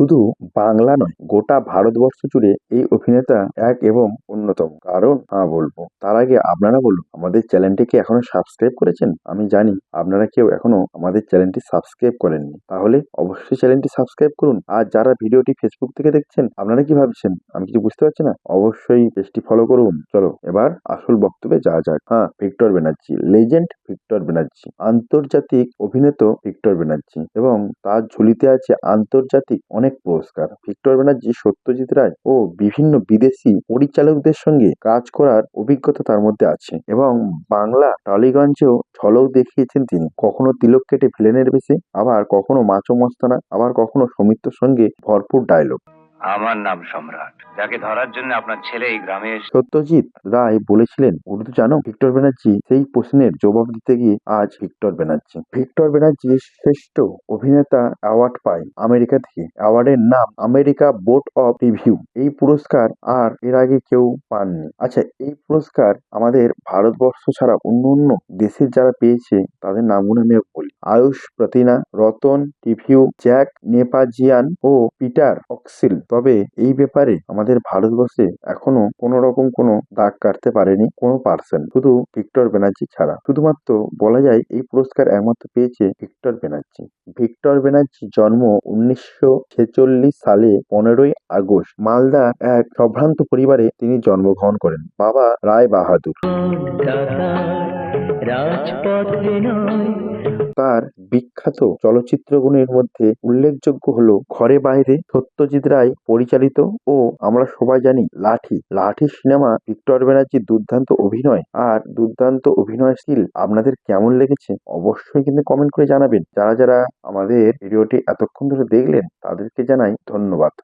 শুধু বাংলা নয়, গোটা ভারতবর্ষ জুড়ে এই অভিনেতা এক এবং অন্যতম। কারণ হ্যাঁ বলব, তার আগে আপনারা বলুন, আমাদের চ্যানেলটিকে এখনও সাবস্ক্রাইব করেছেন? আমি জানি, আপনারা কেউ এখনও আমাদের চ্যানেলটি সাবস্ক্রাইব করেননি। তাহলে অবশ্যই চ্যানেলটি সাবস্ক্রাইব করুন। আর যারা ভিডিওটি ফেসবুক থেকে দেখছেন, আপনারা কি ভাবছেন? আমি কিছু বুঝতে পারছি না। অবশ্যই পেজটি ফলো করুন। চলো, এবার আসল বক্তব্যে যাওয়া যাক। হ্যাঁ Victor Banerjee legend Victor Banerjee, আন্তর্জাতিক অভিনেতা ভিক্টর ব্যানার্জি এবং তার ঝুলিতে আছে আন্তর্জাতিক অনেক পুরস্কার। ভিক্টর ব্যানার্জি, সত্যজিৎ রায় ও বিভিন্ন বিদেশি পরিচালকদের সঙ্গে কাজ করার অভিজ্ঞতা তার মধ্যে আছে এবং বাংলা টালিগঞ্জেও ঝলক দেখিয়েছেন তিনি। কখনো তিলক কেটে ভিলেনের বেশে, আবার কখনো মাছ মস্তানা, আবার কখনো সমিত্র সঙ্গে ভরপুর ডায়লগ আমার নাম সম্রাট। যাকে ধরার জন্য আপনার ছেলে এই গ্রামে সত্যজিৎ রায় বলেছিলেন উর্দু জানো, ভিক্টর ব্যানার্জি, সেই প্রশ্নের জবাব দিতে গিয়ে আজ ভিক্টর ব্যানার্জি। ভিক্টর ব্যানার্জি শ্রেষ্ঠ অভিনেতা অ্যাওয়ার্ড পায় আমেরিকা থেকে। অ্যাওয়ার্ডের নাম আমেরিকা বোর্ড অফ রিভিউ। এই পুরস্কার আর এর আগে কেউ পাননি। আচ্ছা এই পুরস্কার আমাদের ভারতবর্ষ ছাড়া অন্য অন্য দেশের যারা পেয়েছে, তাদের নামগুলো আমি বলি। আয়ুষ প্রতিনা, রতন টিভিউ জ্যাক নেপাজিয়ান ও পিটার অক্সিল। তবে এই ব্যাপারে আমাদের ভারতবর্ষে এখনও কোনো রকম কোনো দাগ কাটতে পারেনি কোনো পার্সন শুধু ভিক্টর ব্যানার্জি ছাড়া। শুধুমাত্র বলা যায় এই পুরস্কার একমাত্র পেয়েছে ভিক্টর ব্যানার্জি। ভিক্টর ব্যানার্জি জন্ম উনিশশো ছেচল্লিশ সালে পনেরোই আগস্ট। মালদা এক সম্ভ্রান্ত পরিবারে তিনি জন্মগ্রহণ করেন। বাবা রায় বাহাদুর তার বিখ্যাত চলচ্চিত্রগুলির মধ্যে উল্লেখযোগ্য হলো ঘরে বাইরে সত্যজিৎ রায় পরিচালিত ও আমরা সবাই জানি লাঠি। লাঠি সিনেমা ভিক্টর ব্যানার্জির দুর্দান্ত অভিনয়। আর দুর্দান্ত অভিনয় আপনাদের কেমন লেগেছে অবশ্যই কিন্তু কমেন্ট করে জানাবেন। যারা যারা আমাদের ভিডিওটি এতক্ষণ ধরে দেখলেন তাদেরকে জানাই ধন্যবাদ।